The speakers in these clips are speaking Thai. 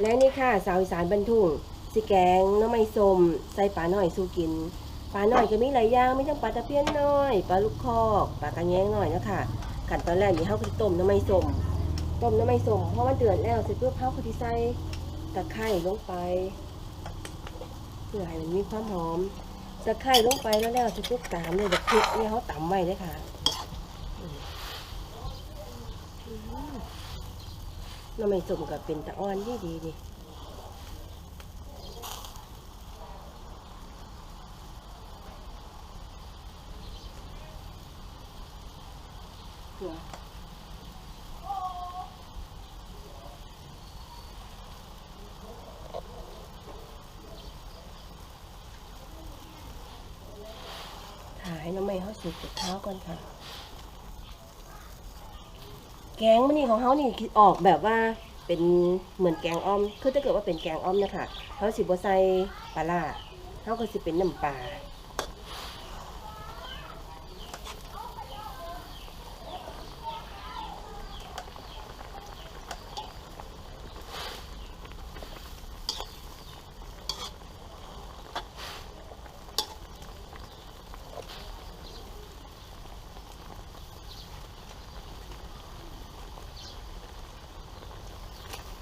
และนี่ค่ะสาวอีสานบรรทุงสิแกงน้ำไม่ส้มใส่ปลาหน่อยสู้กินปลาหน่อยก็มีหลายอย่างไม่ต้องปลาตะเพียนน้อยปลาลูกคอกปลากระแยงหน่อยนะคะขั้นตอนแรกนี่เฮาก็สิต้มน้ำไม่ส้มต้มน้ำไม่ส้มเพราะมันเดือดแล้วเสร็จปุ๊บเฮาก็สิใส่ตะไคร้ลงไปเพื่อให้มันมีความหอมตะไคร้ลงไปแล้วแล้วเสร็จปุ๊บตามเลยแบบพริกเนี่ยเขาตำไว้เลยค่ะอืมอืมห น้ำไม่สมก็เป็นตะอ่อนดีดีดิเกลือถ่ายน้ำไม่เขาสุกจากเท้าก่อนค่ะ แกงมันนี่ของเขานี่คิดออกแบบว่าเป็นเหมือนแกงอ้อม คือถ้าเกิดว่าเป็นแกงอ้อมนะคะเขาสิบใส่ปลาร้าเขาก็สิเป็นน้ำปลา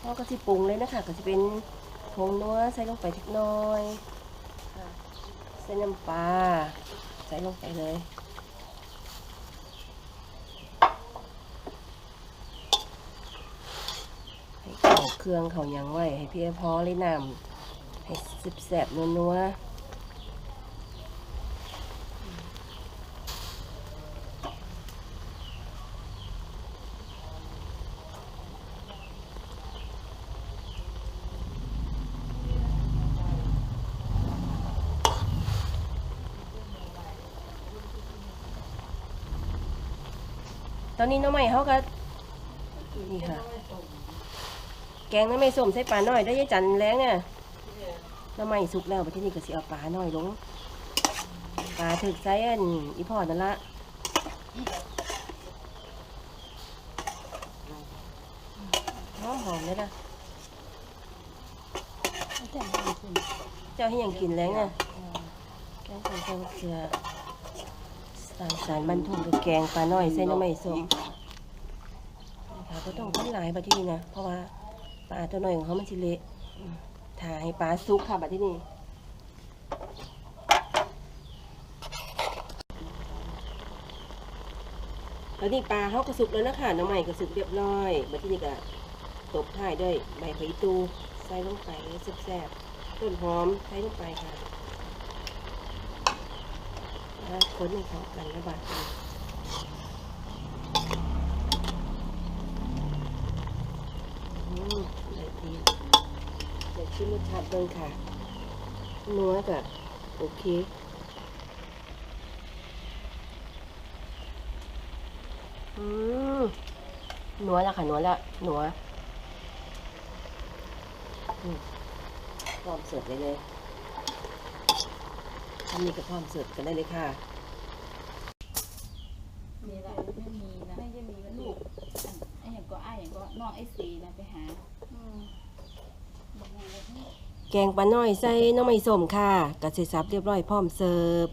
เราก็จะปรุงเลยนะคะก็จะเป็นผงนัวใส่ลงไปเล็กน้อยใส่น้ำปลาใส่ลงไปเลยให้เข้าเครื่องเขายังไว้ให้เพียพอเลยนำให้สิบแสบๆนัวๆ ตอนนี้น้องใหม่เขาก็นี่ค่ะ แกงน้ำไม่ส้มใส่ปลาหน่อยได้ยายจันแรงเนี่ยน้ำใหม่สุกแล้วไปที่นี่ก็สิเอาปลาหน่อยลงปลาถึกไซอันอีพอนั่นละหอมหอมเลยนะเจ้าให้ยังกินแรงเนี่ยแกงใส่เกลือ สารสารบรรทุกกับแกงปลาหน่อยใส่น้ำไม่ส้มค่ะก็ต้องต้นหลายบัดที่นี่นะ เพราะว่าปลาตัวน้อยของเขามันสิเละถ่าให้ปลาสุกค่ะบัดที่นี่แล้วนี่ปลาเขาก็สุกแล้วนะคะน้ำใหม่ก็สุกเรียบร้อยบัดที่นี่ก็ตบท้ายด้วยใบผีตูใส่ลงไปแซ่บๆต้นหอมใส่ลงไปค่ะ แล้วคนให้เข้ากันแล้วบาดนี้อืมเลยดีเดี๋ยวชิมรสชาติเบิ่งค่ะนัวกับโอเคอืมนัวแล้วค่ะนัวแล้วนัวอืมพร้อมเสิร์ฟเลยเลย ทำนี้ก็พร้อมเสิร์ฟกันได้เลยค่ะนี่ละไม่มีนะไม่จะมีว่าลูกไอ้อย่างก็อ้ายอย่างก็น้องไอ้สีนะไปหาบอกไงว่าเฮ้ยแกงปลาน้อยใส่หน้ำไม่ส้มค่ะกระเสร็จสับเรียบร้อยพร้อมเสิร์ฟ